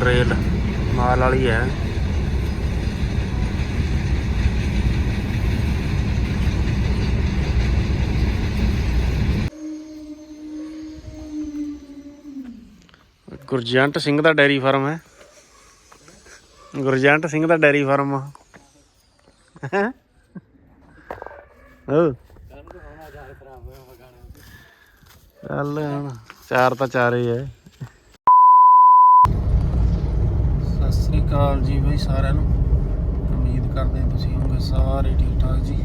Rail ਮਾਲ ਵਾਲੀ ਹੈ। ਗੁਰਜੰਟ ਸਿੰਘ ਦਾ ਡੈਰੀ ਫਾਰਮ ਹੈ। ਗੁਰਜੰਟ ਸਿੰਘ ਦਾ ਡੈਰੀ ਫਾਰਮ। ਆ ਹੈਂ? ਚੱਲ ਹੁਣ, ਚਾਰ ਤਾਂ ਚਾਰੇ ਹੀ ਹੈ ਸਤਿ ਸ੍ਰੀ ਅਕਾਲ ਜੀ ਬਈ ਸਾਰਿਆਂ ਨੂੰ। ਉਮੀਦ ਕਰਦੇ ਤੁਸੀਂ ਹੋਗੇ ਸਾਰੇ ਠੀਕ ਠਾਕ ਜੀ।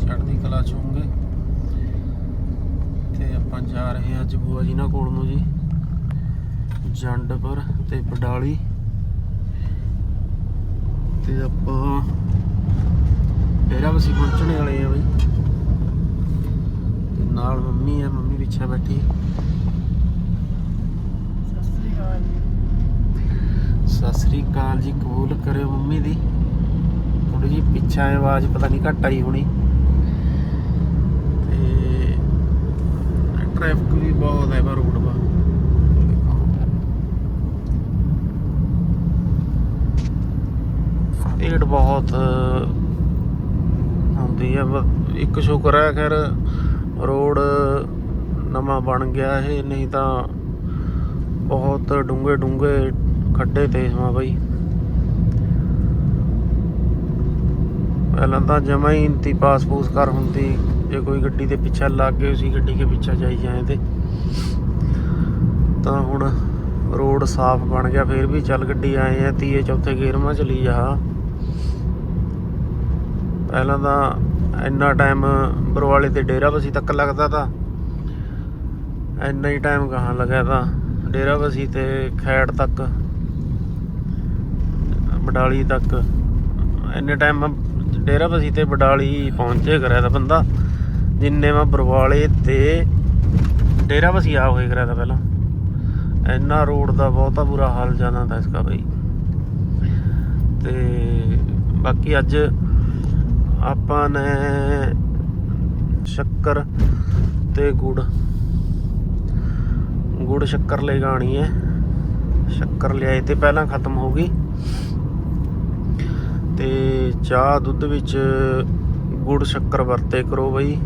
ਚੜ੍ਹਦੀ ਕਲਾ ਚ ਹੋਗੇ ਤੇ ਆਪਾਂ ਜਾ ਰਹੇ ਹਾਂ ਅੱਜ ਬੂਆ ਜੀ ਨਾਲ ਕੋਲ ਨੂੰ ਜੀ। ਜੰਡਪੁਰ ਤੇ ਬਡਾਲੀ। ਤੇ ਆਪਾਂ ਡੇਰਾ ਵਸੀ ਪਹੁੰਚਣੇ ਵਾਲੇ ਆ ਬਈ। ਤੇ ਨਾਲ ਮੰਮੀ ਆ ਮੰਮੀ ਪਿੱਛੇ ਬੈਠੀ। ਸਤਿ ਸ੍ਰੀ ਅਕਾਲ ਜੀ, ਕਬੂਲ ਕਰਿਓ ਮੰਮੀ ਦੀ। ਥੋੜੀ ਜੀ ਪਿੱਛੇ ਆਵਾਜ਼ ਪਤਾ ਨਹੀਂ ਘੱਟ ਆਈ ਹੋਣੀ। ਤੇ ਟ੍ਰੈਫਿਕ ਵੀ ਬਹੁਤ ਹੈ ਬਾ ਰੋਡ 'ਪਾ ਭੀੜ ਬਹੁਤ ਹੁੰਦੀ ਹੈ ਇੱਕ ਸ਼ੁਕਰ ਹੈ, ਖੈਰ ਰੋਡ ਨਵਾਂ ਬਣ ਗਿਆ ਇਹ, ਨਹੀਂ ਤਾਂ ਬਹੁਤ ਡੂੰਘੇ ਡੂੰਘੇ ਖੱਡੇ ਤੇ ਸਮਾਂ ਬਈ। ਪਹਿਲਾਂ ਤਾਂ ਜਮਾ ਹੀ ਇੰਤੀ ਪਾਸ ਪੂਸ ਕਰ ਹੁੰਦੀ, ਜੇ ਕੋਈ ਗੱਡੀ ਦੇ ਪਿੱਛੇ ਲੱਗ ਗਏ ਉਸੇ ਗੱਡੀ ਕੇ ਪਿੱਛੇ ਜਾਈ ਜਾਏ ਤੇ। ਤਾਂ ਹੁਣ ਰੋਡ ਸਾਫ਼ ਬਣ ਗਿਆ, ਫੇਰ ਵੀ ਚੱਲ ਗੱਡੀ ਆਏ ਆ, ਤੀਏ ਚੌਥੇ ਗੇਰ ਮਾ ਚਲੀ ਜਾ। ਪਹਿਲਾਂ ਤਾਂ ਇੰਨਾ ਟਾਈਮ ਬਰਵਾਲੇ ਤੇ ਡੇਰਾ ਬਸੀ ਤੱਕ ਲੱਗਦਾ ਤਾਂ। ਇੰਨਾ ਹੀ ਟਾਈਮ ਕਹਾਂ ਲੱਗਿਆ ਤਾਂ। ਡੇਰਾ ਬਸੀ ਤੇ ਖੈੜ ਤੱਕ। ਬਡਾਲੀ ਤੱਕ। ਇੰਨੇ ਟਾਈਮ ਡੇਰਾ ਬਸੀ ਤੇ ਬਡਾਲੀ ਪਹੁੰਚੇ ਕਰਿਆ ਦਾ ਬੰਦਾ। ਜਿੰਨੇ ਮੈਂ ਬਰਵਾਲੇ ਤੇ ਡੇਰਾ ਬਸੀ ਆ ਹੋਏ ਕਰਿਆ ਤਾਂ ਪਹਿਲਾਂ। ਇੰਨਾ ਰੋਡ ਦਾ ਬਹੁਤਾ ਬੁਰਾ ਹਾਲ ਜਾਣਾ ਤਾਂ ਇਸਕਾ ਬਈ। ਤੇ ਬਾਕੀ ਅੱਜ ਆਪਾਂ ਨੇ ਸ਼ੱਕਰ ਤੇ ਗੁੜ। ਗੁੜ ਸ਼ੱਕਰ ਲੈ ਗਾਣੀ ਹੈ। ਸ਼ੱਕਰ ਲਿਆਏ ਤੇ ਪਹਿਲਾਂ ਖਤਮ ਹੋ ਗਈ। ਤੇ ਚਾਹ ਦੁੱਧ ਵਿੱਚ ਗੁੜ ਸ਼ੱਕਰ ਵਰਤੇ ਕਰੋ ਬਈ।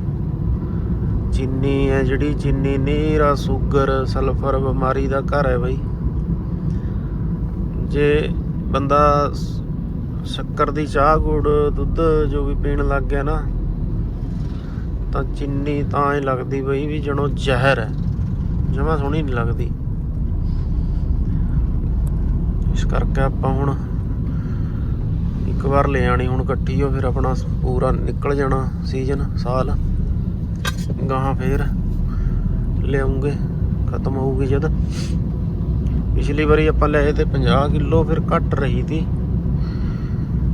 ਚੀਨੀ ਹੈ ਜਿਹੜੀ, ਚੀਨੀ ਨੀਰਾ ਸ਼ੂਗਰ, ਸਲਫਰ ਬਿਮਾਰੀ ਦਾ ਘਰ ਹੈ ਬਈ। ਜੇ ਬੰਦਾ ਸ਼ੱਕਰ ਦੀ ਚਾਹ, ਗੁੜ, ਦੁੱਧ ਜੋ ਵੀ ਪੀਣ ਲੱਗ ਗਿਆ ਨਾ, ਤਾਂ ਚੀਨੀ ਤਾਂ ਹੀ ਲੱਗਦੀ ਬਈ ਵੀ ਜਣੋ ਜ਼ਹਿਰ ਹੈ। ਜਮਾ ਸੋਹਣੀ ਨਹੀਂ ਲੱਗਦੀ। ਇਸ ਕਰਕੇ ਆਪਾਂ ਹੁਣ ਇੱਕ ਵਾਰ ਲੈ ਆਣੀ ਹੁਣ ਇਕੱਠੀ ਹੋ ਫਿਰ ਆਪਣਾ ਪੂਰਾ ਨਿਕਲ ਜਾਣਾ ਸੀਜ਼ਨ ਸਾਲ। ਗਾਹਾਂ ਫੇਰ ਲਿਆਉਂਗੇ, ਖਤਮ ਹੋਊਗੀ ਜਦ। ਪਿਛਲੀ ਵਾਰੀ ਆਪਾਂ ਲਏ ਤੇ 50 ਕਿਲੋ ਫਿਰ ਘੱਟ ਰਹੀ ਸੀ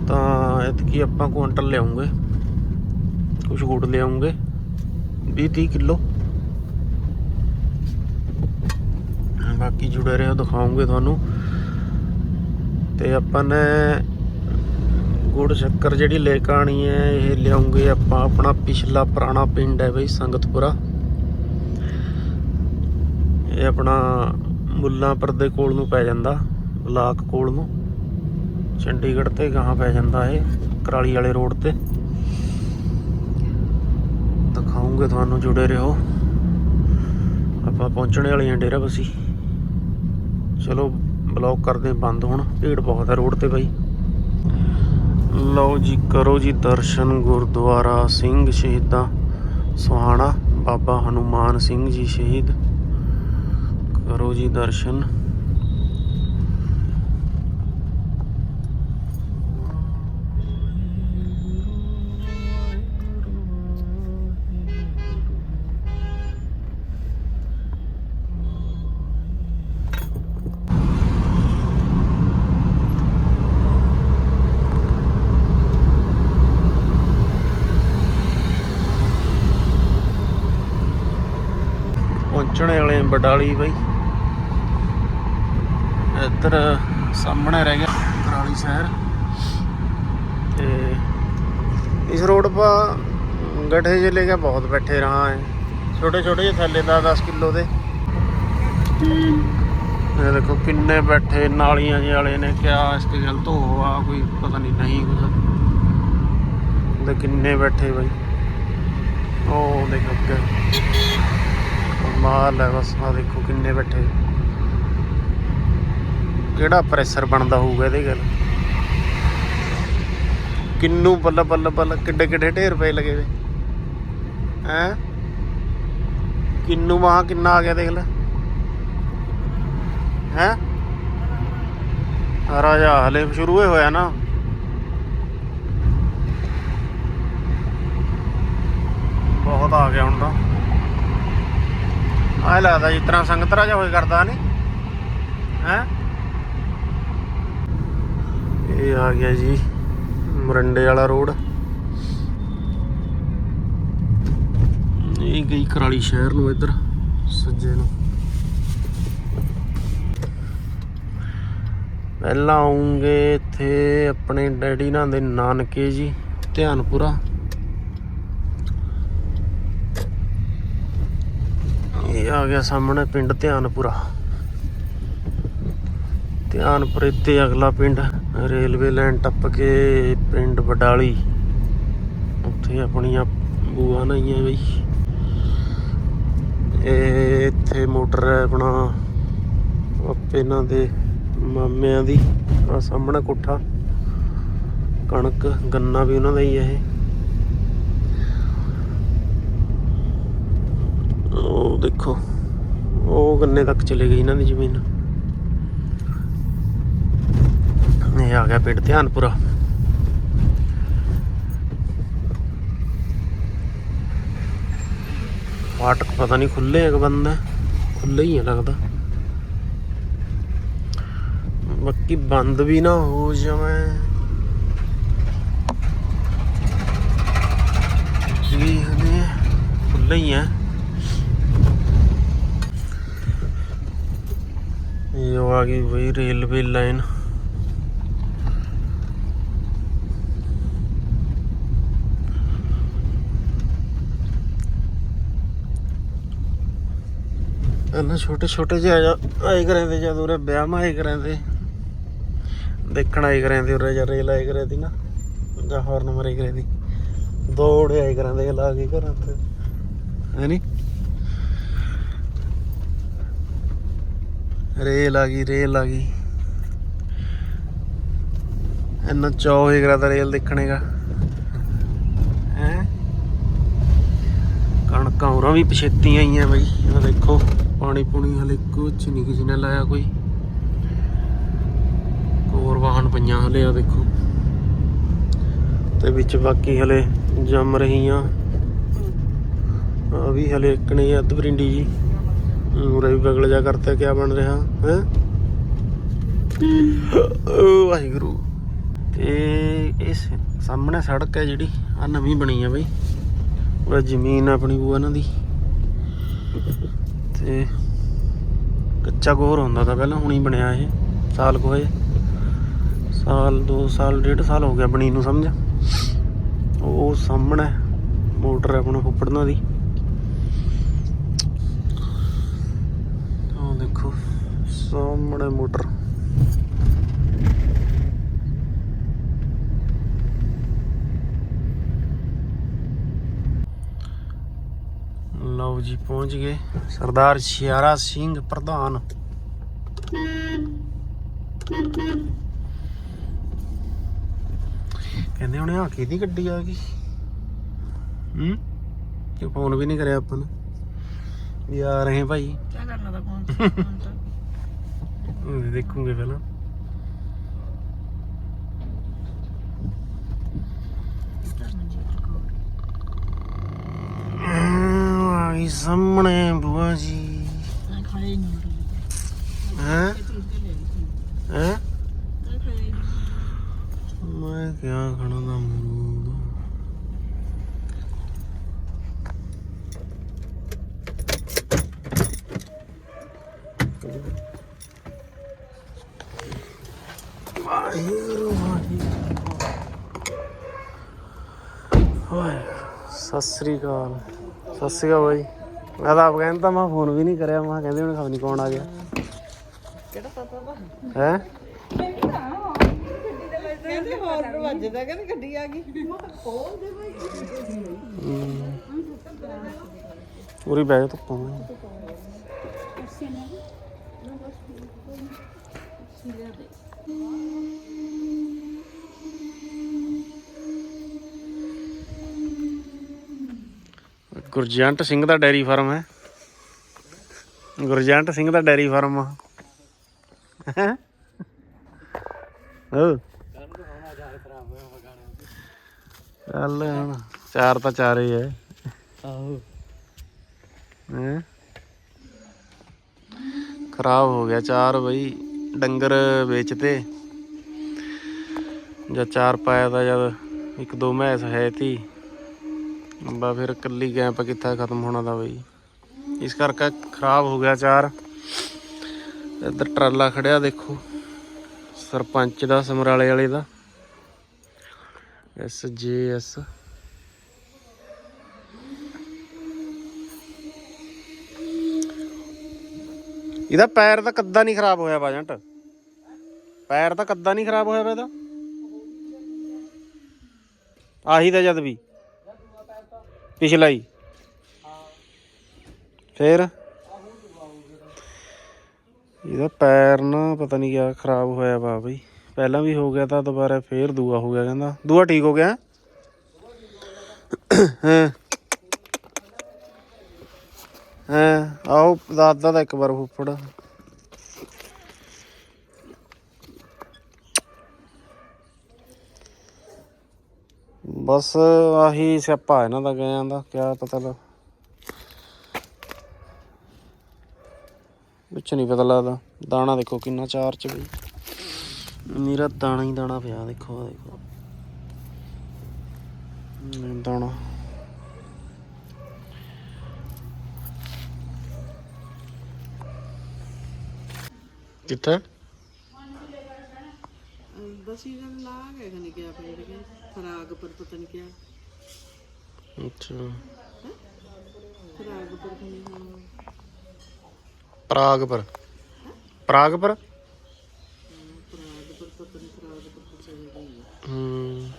ਤਾਂ ਇਤਕੀ ਆਪਾਂ ਕੁਇੰਟਲ ਲਿਆਉਂਗੇ। ਕੁਝ ਗੁੜ ਲਿਆਉਂਗੇ 20 30 ਕਿਲੋ। ਬਾਕੀ ਜੁੜੇ ਰਹੋ, ਦਿਖਾਉਂਗੇ ਤੁਹਾਨੂੰ। ਤੇ ਆਪਾਂ ਨੇ ਗੁੜ ਸ਼ੱਕਰ ਜਿਹੜੀ ਲੈ ਕੇ ਆਣੀ ਹੈ, ਇਹ ਲਿਆਉਂਗੇ ਆਪਾਂ ਆਪਣਾ ਪਿਛਲਾ ਪੁਰਾਣਾ ਪਿੰਡ ਹੈ ਬਈ ਸੰਗਤਪੁਰਾ। ਇਹ ਆਪਣਾ ਮੁੱਲਾਂਪੁਰ ਦੇ ਕੋਲ ਨੂੰ ਪੈ ਜਾਂਦਾ, ਬਲਾਕ ਕੋਲ ਨੂੰ। ਚੰਡੀਗੜ੍ਹ ਤੇ ਗਾਹਾਂ ਪੈ ਜਾਂਦਾ ਇਹ, ਕਰਾਲੀ ਵਾਲੇ ਰੋਡ ਤੇ। ਦਿਖਾਉਂਗੇ ਤੁਹਾਨੂੰ ਜੁੜੇ ਰਹੋ। ਆਪਾਂ ਪਹੁੰਚਣੇ ਵਾਲੇ ਹਾਂ ਡੇਰਾ ਬਸੀ। ਚਲੋ, ਬਲੌਕ ਕਰਦੇ ਬੰਦ ਹੁਣ, ਭੀੜ ਬਹੁਤ ਹੈ ਰੋਡ ਤੇ ਬਾਈ। ਲਓ ਜੀ, ਕਰੋ ਜੀ ਦਰਸ਼ਨ ਗੁਰਦੁਆਰਾ ਸਿੰਘ ਸ਼ਹੀਦਾਂ ਸੁਹਾਣਾ ਬਾਬਾ ਹਨੂਮਾਨ ਸਿੰਘ ਜੀ ਸ਼ਹੀਦ। ਕਰੋ ਜੀ ਦਰਸ਼ਨ। ਪਹੁੰਚਣੇ ਵਾਲੇ ਬਡਾਲੀ ਬਾਈ। ਇੱਧਰ ਸਾਹਮਣੇ ਰਹਿ ਗਿਆ ਕਰਾਲੀ ਸ਼ਹਿਰ। ਤੇ ਇਸ ਰੋਡ 'ਪਾ ਗਠੇ ਜੇ ਕੇ ਬਹੁਤ ਬੈਠੇ ਰਹਾ ਹੈ ਛੋਟੇ ਛੋਟੇ ਜਿਹੇ ਥੈਲੇ ਦਾ 10 ਕਿਲੋ ਦੇ। ਇਹ ਦੇਖੋ ਕਿੰਨੇ ਬੈਠੇ ਨਾਲੀਆਂ ਜਿਹੇ ਵਾਲੇ ਨੇ, ਕਿਆ ਇਸ ਕੇ ਗੱਲ ਤੋਂ ਕੋਈ ਪਤਾ ਨਹੀਂ ਨਹੀਂ ਕੁਝ ਤੇ ਕਿੰਨੇ ਬੈਠੇ ਬਾਈ। ਉਹ ਦੇਖੋ ਅੱਗੇ। ਮਾਲ ਹੈ ਬਸ ਆ ਦੇਖੋ ਕਿੰਨੇ ਬੈਠੇ। ਕਿਹੜਾ ਪ੍ਰੈਸ਼ਰ ਬਣਦਾ ਹੋਊਗਾ ਇਹਦੇ ਗੱਲ? ਕਿੰਨੂ ਬੱਲ ਬੱਲ ਬੱਲ, ਕਿੱਡੇ ਕਿੱਡੇ ਢੇਰ ਪਏ ਲਗੇ ਵੇ। ਹੈ? ਕਿੰਨੂ ਮਹਾ ਕਿੰਨਾ ਆ ਗਿਆ ਦੇਖ ਲੈ। ਹੈ? ਰਾਜਾ ਹਲੇ ਸ਼ੁਰੂ ਹੀ ਹੋਇਆ ਨਾ। ਬਹੁਤ ਆ ਗਿਆ ਹੁਣ ਤਾਂ। ਆਹ ਲੱਗਦਾ ਜਿਸ ਤਰ੍ਹਾਂ ਸੰਗਤ ਰਾਜਾ ਹੋਏ ਕਰਦਾ ਨਹੀਂ ਹੈ? ਇਹ ਆ ਗਿਆ ਜੀ, ਮਰੰਡੇ ਵਾਲਾ ਰੋਡ। ਇਹ ਗਈ ਕਰਾਲੀ ਸ਼ਹਿਰ ਨੂੰ ਇੱਧਰ, ਸੱਜੇ ਨੂੰ। ਪਹਿਲਾਂ ਆਉਂਗੇ ਇੱਥੇ ਆਪਣੇ ਡੈਡੀ ਨਾਲ ਦੇ ਨਾਨਕੇ ਜੀ, ਧਿਆਨਪੁਰਾ ਇਹ ਆ ਗਿਆ ਸਾਹਮਣੇ ਪਿੰਡ ਧਿਆਨਪੁਰਾ। ਧਿਆਨਪੁਰੇ ਤੇ ਅਗਲਾ ਪਿੰਡ, ਰੇਲਵੇ ਲਾਈਨ ਟੱਪ ਕੇ ਪਿੰਡ ਵਡਾਲੀ। ਉੱਥੇ ਆਪਣੀਆਂ ਬੂਆ ਨਹੀਂ ਹੈ ਬਈ। ਇਹ ਇੱਥੇ ਮੋਟਰ ਹੈ ਆਪਣਾ ਆਪੇ ਇਹਨਾਂ ਦੇ ਮਾਮਿਆਂ ਦੀ। ਆ ਸਾਹਮਣੇ ਕੋਠਾ, ਕਣਕ, ਗੰਨਾ ਵੀ ਉਹਨਾਂ ਦਾ ਹੀ ਹੈ ਇਹ। ਉਹ ਦੇਖੋ, ਉਹ ਗੰਨੇ ਤੱਕ ਚਲੇ ਗਈ ਇਹਨਾਂ ਦੀ ਜ਼ਮੀਨ। ਇਹ ਆ ਗਿਆ ਪਿੰਡ ਧਿਆਨਪੁਰਾ। ਫਾਟਕ ਪਤਾ ਨਹੀਂ ਖੁੱਲੇ ਆ ਕਿ ਬੰਦ ਹੈ ਖੁੱਲੇ ਹੀ ਆ ਲੱਗਦਾ। ਬਾਕੀ ਬੰਦ ਵੀ ਨਾ ਹੋ ਜਾਵੇ। ਜੀ ਹਨੇ ਖੁੱਲੇ ਹੀ ਆ। ਇਹ ਆ ਗਈ ਵਈ ਰੇਲਵੇ ਲਾਈਨ। ਇਹਨਾਂ ਛੋਟੇ ਛੋਟੇ ਜਿਹੇ ਆ ਆਏ ਕਰਾਂਦੇ ਜਦ ਉਰੇ ਵਿਆਹ ਮਾਏ ਆਏ ਕਰਾਂਦੇ। ਦੇਖਣ ਆਏ ਕਰਾਂਦੇ ਉਰੇ ਜਾਂ ਰੇਲ ਆਏ ਕਰਾਂਦੀ ਨਾ, ਜਾਂ ਹਾਰਨ ਮਰੇ ਕਰਾਂਦੀ। ਦੌੜੇ ਆਏ ਕਰਾਂਦੇ ਲਾ ਕੇ ਘਰਾਂ ਤੇ। ਹੈ ਨੀ? ਰੇਲ ਆ ਗਈ, ਰੇਲ ਆ ਗਈ। ਇੰਨਾ ਚਾਅ ਹੋਏ ਕਰਾਂਦਾ ਰੇਲ ਦੇਖਣੇਗਾ ਹੈ? ਕਣਕਾਂ ਹੋਰਾਂ ਵੀ ਪਛੇਤੀਆਂ ਆਈਆਂ ਬਈ ਇਹ ਦੇਖੋ, ਪਾਣੀ ਪੂਣੀ ਹਲੇ ਕੁਝ ਨਹੀਂ ਕਿਸੇ ਨੇ ਲਾਇਆ ਕੋਈ। ਹੋਰ ਵਾਹਨ ਪਈਆਂ ਹਲੇ ਆ ਦੇਖੋ। ਤੇ ਵਿੱਚ ਬਾਕੀ ਹਲੇ ਜੰਮ ਰਹੀਆਂ। ਆ ਵੀ ਹਲੇ ਇੱਕਣੀ ਅੱਧ ਬਰਿੰਡੀ ਜੀ। ਉਰੇ ਵੀ ਬਗਲ ਜਾ ਕਰਤਾ ਕਿਆ ਬਣ ਰਿਹਾ, ਹੈ? ਵਾਹਿਗੁਰੂ। ਤੇ ਇਸ ਸਾਹਮਣੇ ਸੜਕ ਹੈ ਜਿਹੜੀ ਆ ਨਵੀਂ ਬਣੀ ਆ ਬਈ। ਉਹ ਜ਼ਮੀਨ ਆਪਣੀ ਬੂਆ ਇਹਨਾਂ ਦੀ। ਤੇ ਕੱਚਾ ਗੋਰ ਹੁੰਦਾ ਤਾਂ ਪਹਿਲਾਂ ਹੁਣੀ ਬਣਿਆ ਇਹ, ਸਾਲ ਕੁ ਸਾਲ 2 ਸਾਲ, ਡੇਢ ਸਾਲ ਹੋ ਗਿਆ ਬਣੀ ਨੂੰ ਸਮਝ ਉਹ ਸਾਹਮਣੇ ਮੋਟਰ ਆਪਣਾ ਫੁੱਫੜਨਾ ਦੀ ਉਹ ਦੇਖੋ, ਸਾਹਮਣੇ ਮੋਟਰ। ਲਓ ਜੀ, ਪਹੁੰਚ ਗਏ। ਸਰਦਾਰ ਸ਼ਿਆਰਾ ਸਿੰਘ ਪ੍ਰਧਾਨ। ਕਹਿੰਦੇ ਉਹਨੇ ਆ ਕਿਹਦੀ ਗੱਡੀ ਆ ਗਈ। ਹੂੰ? ਕਿ ਫੋਨ ਵੀ ਨਹੀਂ ਕਰਿਆ ਆਪਾਂ ਨੇ? ਵੀ ਆ ਰਹੇ ਭਾਈ। ਭਰਨਾ ਦਾ ਕੌਣ ਹੁਣ ਤਾਂ। ਉਹ ਦੇਖੂਗੇ ਪਹਿਲਾਂ। ਆਈ ਸਾਹਮਣੇ ਬੁਆ ਜੀ। ਮੈਂ ਖਾਏ ਨਹੀਂ ਹੈ? ਸ੍ਰੀ ਅਕਾਲ ਸਤਿ ਸ੍ਰੀ ਅਕਾਲ ਬਾਈ। ਮੈਂ ਤਾਂ ਆਪ ਕਹਿੰਦਾ ਮੈਂ ਫੋਨ ਵੀ ਨਹੀਂ ਕਰਿਆ। ਮੈਂ ਕਿਹਾ ਕਹਿੰਦੇ ਹੁਣ ਖਬਰ ਨਹੀਂ ਕੌਣ ਆ ਗਿਆ। ਕਿਹੜਾ ਪਤਾ ਤਾਂ ਹੈ? ਕਹਿੰਦੇ ਹੋਰ ਵੱਜਦਾ ਕਹਿੰਦੇ ਗੱਡੀ ਆ ਗਈ। ਪੂਰੀ ਬੈਗ ਧੁੱਪਾਂ ਮੈਂ ਗੁਰਜੰਟ ਸਿੰਘ ਦਾ ਡੈਰੀ ਫਾਰਮ ਹੈ। ਗੁਰਜੰਟ ਸਿੰਘ ਦਾ ਡੈਰੀ ਫਾਰਮ ਆ। ਹੈਂ? ਹੋ ਚੱਲ ਹੁਣ ਚਾਰ ਤਾਂ ਚਾਰ ਹੀ ਹੈ। ਆਹੋ। ਹੈਂ? ਖਰਾਬ ਹੋ ਗਿਆ ਚਾਰ ਬਈ ਡੰਗਰ ਵੇਚਤੇ। ਜਾਂ ਚਾਰ ਪਾਇਆ ਤਾਂ ਜਦ ਇੱਕ ਦੋ ਮੈਸ ਹੈ ਤੀ। ਬਾ ਫਿਰ ਕੱਲੀ ਗੈਂਪ ਕਿੱਥਾ ਖਤਮ ਹੋਣਾ ਦਾ ਬਈ। ਇਸ ਕਰਕੇ ਖਰਾਬ ਹੋ ਗਿਆ ਚਾਰ। ਇੱਧਰ ਟਰਾਲਾ ਖੜਿਆ ਦੇਖੋ। ਸਰਪੰਚ ਦਾ, ਸਮਰਾਲੇ ਵਾਲੇ ਦਾ। S J S. ਇਹਦਾ ਪੈਰ ਤਾਂ ਕੱਦਾ ਨਹੀਂ ਖਰਾਬ ਹੋਇਆ ਬਾਜੰਟ ਪੈਰ ਤਾਂ ਕੱਦਾ ਨਹੀਂ ਖਰਾਬ ਹੋਇਆ ਵਾ ਇਹਦਾ। ਆਹੀ ਤਾਂ ਜਦ ਵੀ। ਪਿਛਲਾ ਹੀ। ਫੇਰ? ਇਹਦਾ ਪੈਰ ਨਾ ਪਤਾ ਨਹੀਂ ਕਿਆ ਖਰਾਬ ਹੋਇਆ ਵਾ ਬਈ। ਪਹਿਲਾਂ ਵੀ ਹੋ ਗਿਆ ਤਾਂ ਦੁਬਾਰਾ ਫੇਰ ਦੂਆ ਹੋ ਗਿਆ ਕਹਿੰਦਾ। ਦੂਆ ਠੀਕ ਹੋ ਗਿਆ? ਹਾਂ। ਹਾਂ। ਆਓ ਦਾਦਾ ਦਾ ਇੱਕ ਵਾਰ ਫੁੱਫੜ। ਬਸ ਆਹੀ ਸਿਆਪਾ ਇਹਨਾਂ ਦਾ ਗਿਆ ਦਾ, ਕਿਆ ਪਤਾ ਲੱਗ ਵਿੱਚ ਨਹੀਂ ਪਤਾ ਲੱਗਦਾ। ਦਾਣਾ ਦੇਖੋ ਕਿੰਨਾ ਚਾਰ ਚ ਬਈ। ਮੇਰਾ ਦਾਣਾ ਹੀ ਦਾਣਾ ਪਿਆ, ਦੇਖੋ ਦੇਖੋ। ਦਾਣਾ। ਕਿੱਥੇ? ਬਸ ਇਹਨਾਂ ਲਾ ਕੇ ਖਨੇ ਕਿਆ ਪਈ ਫਰਾਗ ਪਰ ਪਤਾ ਨਹੀਂ ਕਿਆ। ਅੱਛਾ। ਫਰਾਗ ਪਰ ਖਨੇ ਹਾਂ ਪ੍ਰਾਗ ਪਰ। ਪ੍ਰਾਗ ਪਰ? ਫਰਾਗ ਪਰ ਪਤਾ ਨਹੀਂ ਫਰਾਗ ਪਰ ਪਤਾ ਨਹੀਂ ਹੂੰ।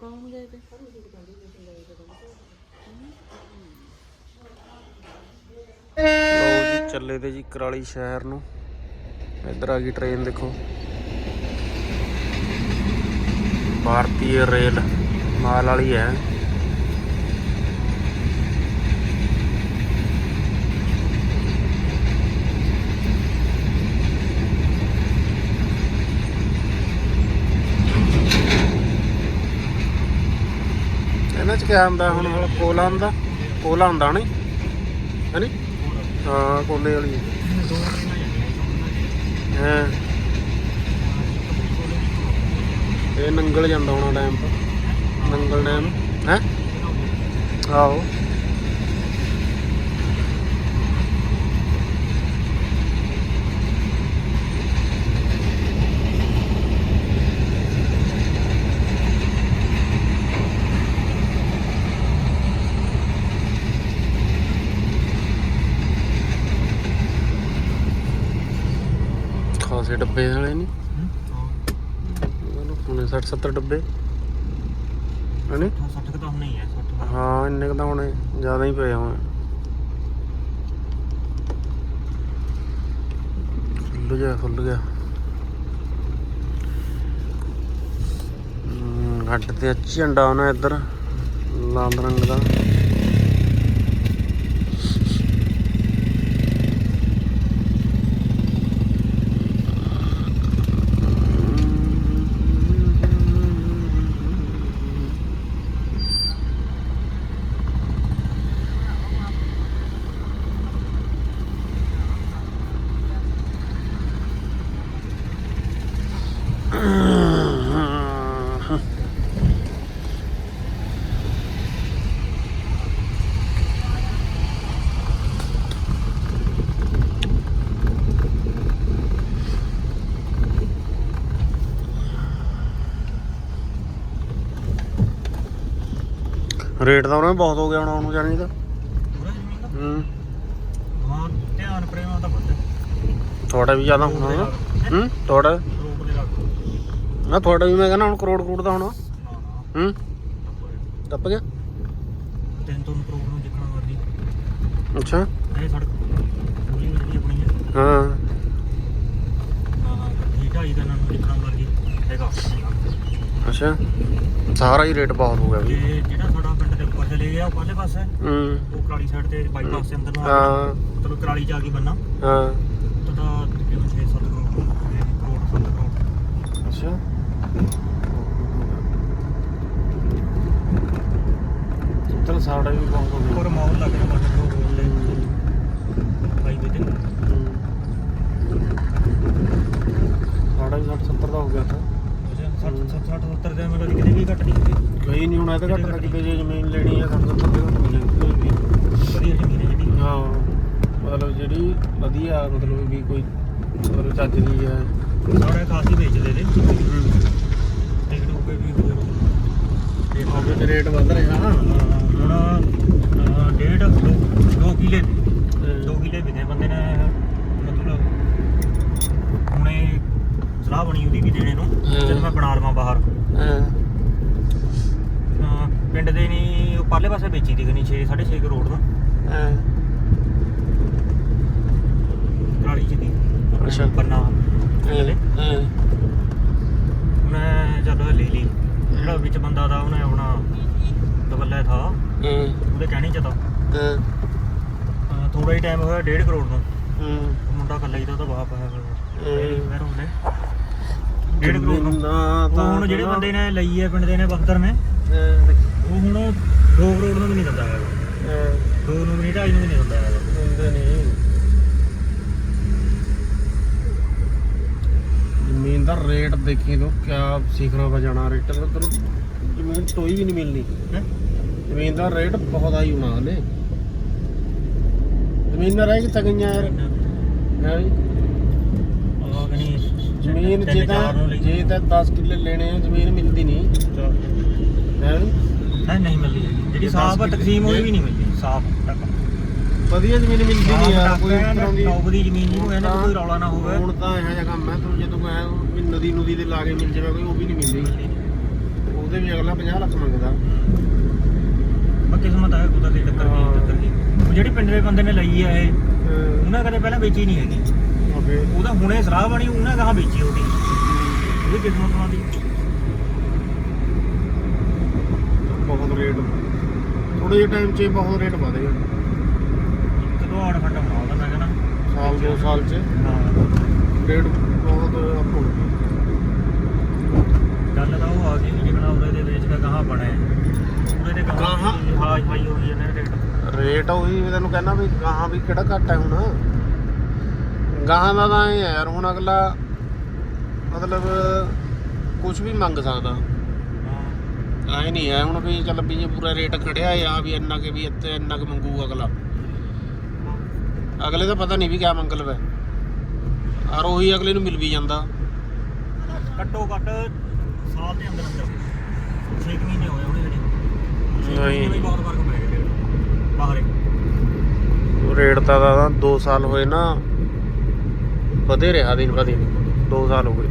ਕੌਣ ਗਏ ਤੇ? ਚੱਲੇ ਤੇ ਜੀ ਕਰਾਲੀ ਸ਼ਹਿਰ ਨੂੰ। ਇੱਧਰ ਆ ਗਈ ਟ੍ਰੇਨ ਦੇਖੋ। ਭਾਰਤੀ ਰੇਲ ਮਾਲ ਵਾਲੀ ਹੈ। ਇਹਨਾਂ ਚ ਕਿਆ ਹੁੰਦਾ? ਹੁਣ ਹੁਣ ਕੋਲਾ ਹੁੰਦਾ ਕੋਲਾ ਹੁੰਦਾ, ਨਹੀਂ? ਹੈਨੀ ਹਾਂ ਕੋਲੇ ਵਾਲੀ। ਹਾਂ। ਇਹ ਨੰਗਲ ਜਾਂਦਾ ਹੋਣਾ ਟਾਈਮ ਨੰਗਲ ਡੈਮ। ਹੈ? ਆਓ ਖਾਸੇ ਡੱਬੇ ਵਾਲੇ ਨਹੀਂ ਹੁਣੇ 60 70 ਡੱਬੇ। ਹਨੇ? 60 ਤਾਂ ਹੁਣ ਹੀ ਹੈ 60 ਹਾਂ ਇੰਨੇ ਕੁ ਤਾਂ ਹੁਣੇ ਜ਼ਿਆਦਾ ਹੀ ਪਏ ਹੋਣ। ਫੁੱਲ ਗਿਆ ਫੁੱਲ ਗਿਆ। ਗੱਡ ਤੇ ਝੰਡਾ ਉਹਨਾਂ ਇੱਧਰ ਲਾਲ ਰੰਗ ਦਾ। ਰੇਟ ਤਾਂ ਉਹਨਾਂ ਬਹੁਤ ਹੋ ਗਿਆ ਹੁਣ ਉਹਨੂੰ ਜਾਣੀ ਦਾ ਪੂਰਾ ਜ਼ਮੀਨ ਦਾ ਹੂੰ। ਹਾਂ ਧਿਆਨ ਪ੍ਰੇਮਾ ਤਾਂ ਵੱਧ ਤੁਹਾਡਾ ਵੀ ਜ਼ਿਆਦਾ ਹੋਣਾ ਨਾ। ਹੂੰ ਤੁਹਾਡਾ? ਰੋਕ ਦੇ ਲੱਗ ਨਾ ਤੁਹਾਡਾ ਵੀ ਮੈਂ ਕਹਿੰਦਾ ਹੁਣ ਕਰੋੜ ਕਰੋੜ ਦਾ ਹੋਣਾ। ਹੂੰ ਟੱਪ ਗਿਆ। ਤਿੰਨ ਤੋਂ ਕਰੋੜ ਨੂੰ ਜਿੱਕਣਾ ਮਰਦੀ ਅੱਛਾ। ਇਹ ਸੜਕ ਆਪਣੀ। ਹੈ। ਹਾਂ ਠੀਕ ਢਾਈ ਦਾ ਨੂੰ ਜਿੱਕਣਾ ਮਰਦੀ ਹੈਗਾ। ਅੱਛਾ। ਸਾਰਾ ਹੀ ਰੇਟ ਬਹੁਤ ਹੋ ਗਿਆ ਵੀ ਜਿਹੜਾ ਸਾਡਾ ਪਿੰਡ ਦੇ ਉੱਪਰ ਚਲੇ ਗਿਆ ਉਹ ਪਾਲੇ ਪਾਸੇ? ਹੂੰ। ਉਹ ਕਰਾਲੀ ਸਾਈਡ ਤੇ ਬਾਈਪਾਸ ਦੇ ਅੰਦਰ ਨੂੰ ਆ ਹਾਂ। ਮਤਲਬ ਕਰਾਲੀ ਚ ਆ ਗਈ ਬੰਨਾ। ਹਾਂ। ਤਾਂ ਤਾਂ ਤਕਰੀਬਨ 6-7 ਕਰੋੜ ਕਰੋੜ 7 ਕਰੋੜ। ਅੱਛਾ। ਚਲ ਸਾਡਾ ਵੀ ਬਹੁਤ ਹੋ ਹੋਰ ਮਾਹੌਲ ਲੱਗ ਰਿਹਾ ਮਨ ਨੂੰ ਬੋਲਦੇ ਹਾਈਵੇ ਤੇ। ਸਾਡਾ ਵੀ 60 70 ਦਾ ਹੋ ਗਿਆ ਤਾਂ 60 60 70 ਦੇ ਮੈਨੂੰ ਕਿਤੇ ਵੀ ਘੱਟ ਨਹੀਂ ਹੋਈ ਕਈ ਨਹੀਂ ਹੁਣ ਇਹ ਤਾਂ ਘੱਟ ਨਾ ਕਿਤੇ ਜੇ ਜ਼ਮੀਨ ਲੈਣੀ ਹੈ 60 70 ਦੇ ਘੱਟ ਨਹੀਂ ਜਾਂਦੀ। ਵਧੀਆ ਜ਼ਮੀਨ ਹੈ ਜਿਹੜੀ। ਹਾਂ ਮਤਲਬ ਜਿਹੜੀ ਵਧੀਆ ਮਤਲਬ ਵੀ ਕੋਈ ਮਤਲਬ ਚੱਜ ਦੀ ਹੈ ਸਾਰੇ ਖਾਸੀ ਵੇਚਦੇ ਨੇ। ਟਿਕਟ ਉੱਪਰ ਵੀ ਹੋਏ ਤੇ ਆਪੇ ਤੇ ਰੇਟ ਵੱਧ ਰਿਹਾ। ਹੁਣ ਅਹ, ਡੇਢ ਦੋ ਦੋ ਕਿਲੇ। ਦੋ ਕਿਲੇ ਵਿਕੇ ਬੰਦੇ ਨੇ ਮਤਲਬ ਹੁਣੇ ਸਲਾਹ ਬਣੀ ਉਹਦੀ ਵੀ ਦੇਣੇ ਨੂੰ ਜਦ ਮੈਂ ਬਣਾ ਲਵਾਂ ਬਾਹਰ। ਹਾਂ। ਪਿੰਡ ਦੇ ਨਹੀਂ ਉਹ ਪਰਲੇ ਪਾਸੇ ਵੇਚੀ ਦੀ ਗਣੀ 6 6.5 ਕਰੋੜ ਦਾ। ਹਾਂ। ਕਰਾਲੀ ਚ ਦੀ। ਅੱਛਾ। ਪੰਨਾ ਕਿਲੇ ਹਾਂ। ਮੈਂ ਚੱਲ ਲੈ ਲਈ। ਜਿਹੜਾ ਵਿੱਚ ਬੰਦਾ ਦਾ ਉਹਨੇ ਆਪਣਾ ਦਬੱਲਾ ਥਾ ਹਾਂ। ਉਹਦੇ ਕਹਿਣੀ ਚ ਤਾਂ। ਹਾਂ। ਥੋੜਾ ਹੀ ਟਾਈਮ ਹੋਇਆ 1.5 ਕਰੋੜ ਦਾ। ਹਾਂ। ਮੁੰਡਾ ਕੱਲਾ ਹੀ ਤਾਂ ਉਹਦਾ ਬਾਪ ਹੈ। ਫਿਰ ਉਹਨੇ 1.5 ਕਰੋੜ ਨੂੰ ਨਾ ਉਹ ਤਾਂ ਹੁਣ ਜਿਹੜੇ ਬੰਦੇ ਨੇ ਲਈ ਹੈ ਪਿੰਡ ਦੇ ਨੇ ਬਖਤਰ ਨੇ ਹਾਂ ਉਹ ਹੁਣ 2 ਕਰੋੜ ਨੂੰ ਵੀ ਨਹੀਂ ਦਿੰਦਾ ਹੈਗਾ। 2 ਨੂੰ ਵੀ ਨਹੀਂ 2.5 ਨੂੰ ਵੀ ਨਹੀਂ ਦਿੰਦਾ ਹੈਗਾ। ਹੁੰਦੇ ਨਹੀਂ। ਜ਼ਮੀਨ ਦਾ ਰੇਟ ਦੇਖੀ ਤੋ ਕਿਆ ਸਿਖਰਾਂ ਵਜਾਣਾ ਰੇਟ ਦਾ ਤੈਨੂੰ ਜ਼ਮੀਨ ਟੋਈ ਵੀ ਨਹੀਂ ਮਿਲਣੀ। ਹੈਂ? ਜ਼ਮੀਨ ਦਾ ਰੇਟ ਬਹੁਤ ਆਈ ਹੋਣਾ ਹਲੇ ਜ਼ਮੀਨਾਂ ਰਹਿ ਕਿੱਥੇ ਗਈਆਂ ਯਾਰ? ਹੈ? ਵੀ ਆਹ ਕਿ ਨਹੀਂ? ਜ਼ਮੀਨ ਜੇ ਤਾਂ। ਜੇ ਤਾਂ 10 ਕਿੱਲੇ ਲੈਣੇ ਆ ਜ਼ਮੀਨ ਮਿਲਦੀ ਨਹੀਂ। ਹੈ ਵੀ ਹੈ? ਨਹੀਂ ਮਿਲਦੀ ਹੈਗੀ। ਜਿਹੜੀ ਜੇ ਸਾਫ਼ ਤਕਸੀਮ ਉਹ ਵੀ ਨਹੀਂ ਮਿਲਦੀ। ਸਾਫ਼ ਤੱਕ। ਵਧੀਆ ਜ਼ਮੀਨ ਮਿਲਦੀ ਨਹੀਂ ਯਾਰ ਕੋਈ ਇਸ ਤਰ੍ਹਾਂ ਦੀ ਟੌਪ ਦੀ ਜ਼ਮੀਨ ਨਹੀਂ ਨਾ ਕੋਈ ਰੌਲਾ ਨਾ ਹੋਵੇ। ਹੁਣ ਤਾਂ ਇਹੋ ਜਿਹਾ ਕੰਮ ਹੈ ਤੂੰ ਜੇ ਤੂੰ ਕਹੇ ਵੀ ਨਦੀ ਨੁਦੀ ਦੇ ਲਾਗੇ ਮਿਲ ਜਾਵੇ ਕੋਈ ਉਹ ਵੀ ਨਹੀਂ ਮਿਲਦੀ। ਉਹਦੇ ਵੀ ਅਗਲਾ 50 ਲੱਖ ਮੰਗਦਾ। ਬਾ ਕਿਸਮਤ ਹੈ ਕੁਦਰਤੀ ਟੱਕਰ। ਗਈ ਟੱਕਰ ਉਹ ਜਿਹੜੀ ਪਿੰਡ ਦੇ ਬੰਦੇ ਨੇ ਲਈ ਹੈ ਇਹ ਉਹਨਾਂ ਕਦੇ ਪਹਿਲਾਂ ਵੇਚੀ ਨਹੀਂ ਹੈਗੀ। ਉਹਦਾ ਹੁਣੇ ਸਲਾਹ ਬਣੀ ਉਹਨਾਂ ਕਹਾ ਵੇਚੀ ਉਹਦੀ? ਉਹਦੀ ਕਿਸਮਤ ਨਾਲ ਦੀ। ਬਹੁਤ ਰੇਟ। ਥੋੜੇ ਜਿਹੇ ਟਾਈਮ 'ਚ ਬਹੁਤ ਰੇਟ ਵਧ ਗਿਆ ਕਦੋਂ ਆੜ ਫੰਡਾ ਬਣਾਉਂਦਾ ਮੈਂ ਕਹਿੰਦਾ। ਸਾਲ ਦੋ ਸਾਲ 'ਚ। ਹਾਂ। ਰੇਟ ਬਹੁਤ ਅਪ ਹੋ ਗਿਆ ਗੱਲ ਤਾਂ ਉਹ ਆ ਗਈ ਵੀ ਜਿਹੜਾ ਉਹਦੇ ਦੇ ਵੇਚ ਕੇ ਕਹਾਂ ਬਣੇ। ਉਹਦੇ ਦੇ ਗਾਹਾਂ? ਕਹਾਂ ਹਾਈ ਹਾਈ ਹੋ ਗਈ ਇਹਨਾਂ ਰੇਟ। ਰੇਟ ਉਹੀ ਤੈਨੂੰ ਕਹਿੰਦਾ ਵੀ ਗਾਹਾਂ ਵੀ ਕਿਹੜਾ ਘੱਟ ਹੈ ਹੁਣ। ਗਾਹਾਂ ਦਾ ਤਾਂ ਇਹ ਹੈ ਯਾਰ ਹੁਣ ਅਗਲਾ ਮਤਲਬ ਕੁਝ ਵੀ ਮੰਗ ਸਕਦਾ। ਐ ਨਹੀਂ ਹੈ ਹੁਣ ਵੀ ਚੱਲ ਵੀ ਜੇ ਪੂਰਾ ਰੇਟ ਖੜਿਆ ਆ ਵੀ ਇੰਨਾ ਕਿ ਵੀ ਇੱਥੇ ਇੰਨਾ ਕਿ ਮੰਗੂ ਅਗਲਾ। ਅਗਲੇ ਦਾ ਪਤਾ ਨਹੀਂ ਵੀ ਕਿਆ ਮੰਗ ਲਵੇ। ਔਰ ਉਹੀ ਅਗਲੇ ਨੂੰ ਮਿਲ ਵੀ ਜਾਂਦਾ। ਘੱਟੋ ਘੱਟ ਸਾਲ ਦੇ ਅੰਦਰ ਅੰਦਰ। 6 ਮਹੀਨੇ ਹੋਏ ਉਹਨੇ ਜਿਹੜੇ ਨਹੀਂ। ਬਹੁਤ ਫ਼ਰਕ ਪੈ ਗਿਆ ਰੇਟ। ਬਾਹਰੇ। ਰੇਟ ਤਾਂ ਦਾ 2 ਸਾਲ ਹੋਏ ਨਾ। ਵਧੇ ਰਿਹਾ ਦਿਨ ਬ ਦਿਨ 2 ਸਾਲ ਹੋ ਗਏ।